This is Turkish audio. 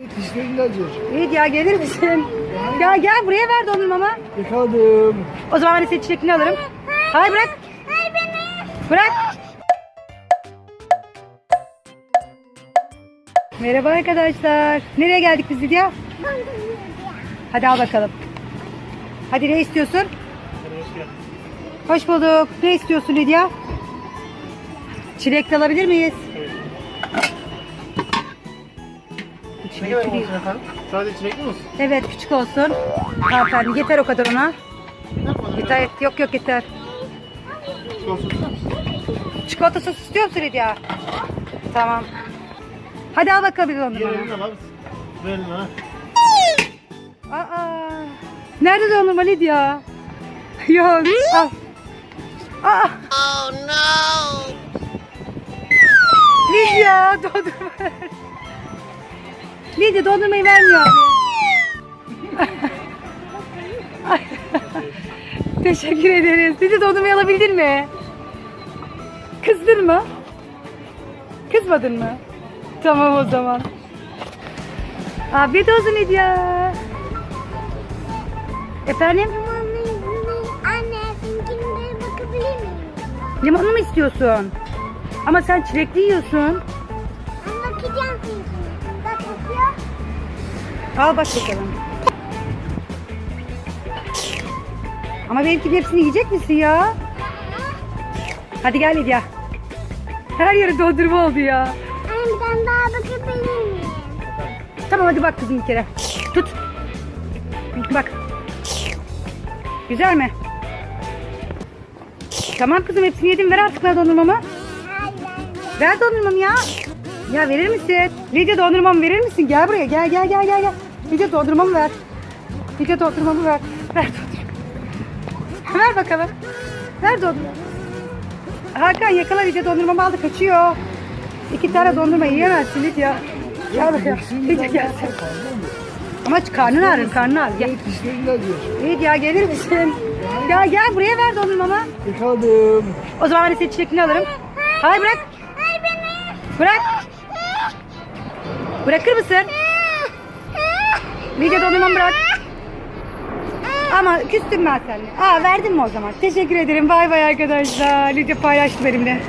Dişlerin acır. Lidya gelir misin? Ya gel buraya ver dondurmamı. Yakaladım. O zaman ben de senin çilekini alırım. Hayır bırak. Bırak. Merhaba arkadaşlar. Nereye geldik biz Lidya? Hadi al bakalım. Hadi ne istiyorsun? Hoş bulduk. Ne istiyorsun Lidya? Çilek de alabilir miyiz? Efendim? Sadece çilekli mi olsun? Evet küçük olsun. Hanımefendi yeter o kadar ona. Yeter. Yok yok yeter. Olsun ister misin? Çikolata sos istiyor musun Lidya? Tamam. Hadi al bakalım Diğer al abi. Ha. Aa, nerede dondurma Lidya? Yok al. Aa. Oh no. Lidya dondurma. Lidya dondurmayı vermiyor abi. Teşekkür ederiz. Lidya dondurmayı alabildin mi? Kızdın mı? Kızmadın mı? Tamam o zaman. Afiyet olsun Lidya. Efendim? Anne, benimkine bakabilir miyim? Limonlu mu istiyorsun? Ama sen çilekli yiyorsun. Al bak bakalım. Ama benimki hepsini yiyecek misin ya? Hadi gel Lidya. Her yeri dondurma oldu ya. Anne tane daha bakabilir miyim? Tamam hadi bak kızım bir kere. Tut. Bak. Güzel mi? Tamam kızım hepsini yedim. Ver artık bana dondurmamı. Ver dondurmamı ya. Ya verir misin? Lidya dondurmamı verir misin? Gel buraya. Gel gel gel gel. gel. Lidya dondurmamı ver. Lidya dondurmamı ver. Ver dondurmamı. Ver bakalım. Ver dondurmamı. Hakan yakala Lidya dondurmamı aldı kaçıyor. İki tane dondurma yiyemezsin Lidya. Gel buraya. Lidya gelsin. Ama karnın ağrır karnın ağrır. Gel. Lidya gelir misin? Ya gel buraya ver dondurmamı. Yakaladım. O zaman ben de senin çilekini alırım. Hayır bırak. Hayır beni. Bırak. Bırakır mısın? Lidya dondurmamı bırak. Ama küstüm ben seninle. Aa verdim mi o zaman? Teşekkür ederim. Bay bay arkadaşlar. Lidya paylaştı benimle.